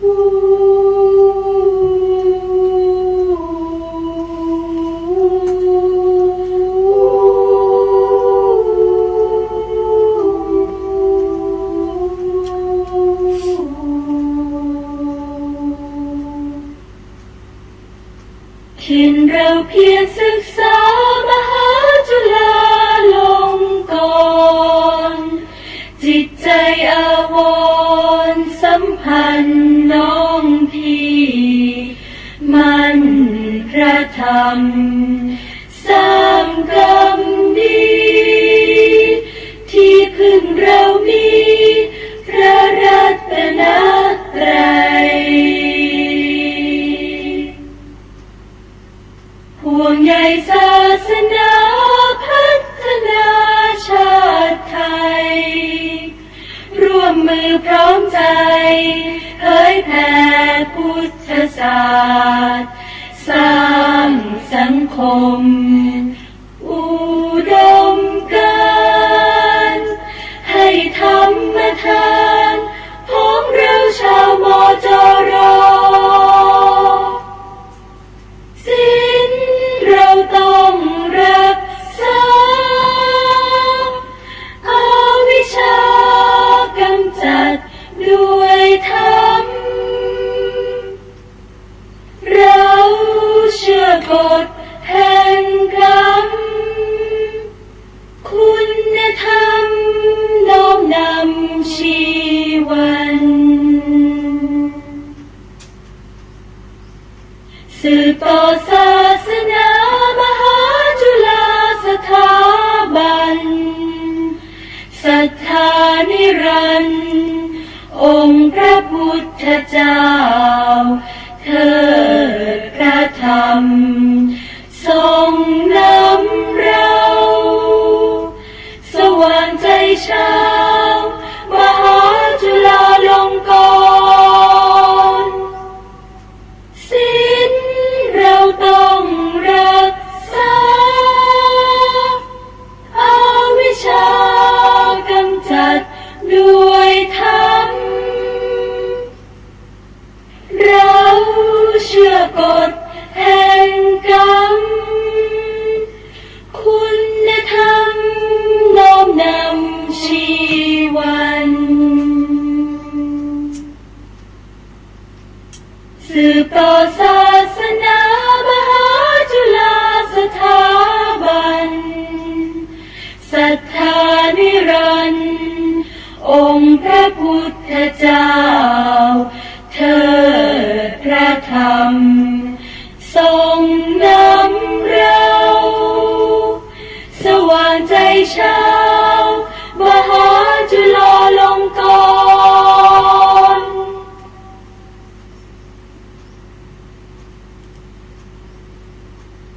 ถิ่นเราเพียรศึกษามหาจุฬา นน้องพี่ มันพระธรรมสร้างกรรมดี ที่พึ่งเรามี พระรัตนตรัยห่วงใยศาสนาพัฒนาชาติไทย ร่วมมือพร้อมใจ ผยแผ่พุทธศาสตร์ส กฎแห่งกรรม คุณธรรมน้อมนำชีวัน สืบต่อศาสนามหาจุฬาสถาบันศรัทธานิรันดร์องค์พระพุทธเจ้า เถิดพระธรรม ทรงนำเรา สว่างใจชาวมหาจุฬาลงกรณ์สิ้นเราต้องรักษาอาวิชากำจัดด้วย กฎแห่งกรรม คุณธรรมน้อมนำชีวัน สืบต่อศาสนามหาจุฬาสถาบันศรัทธานิรันดร์องค์พระพุทธเจ้าเถิดพระธรรม 万载烧，万好。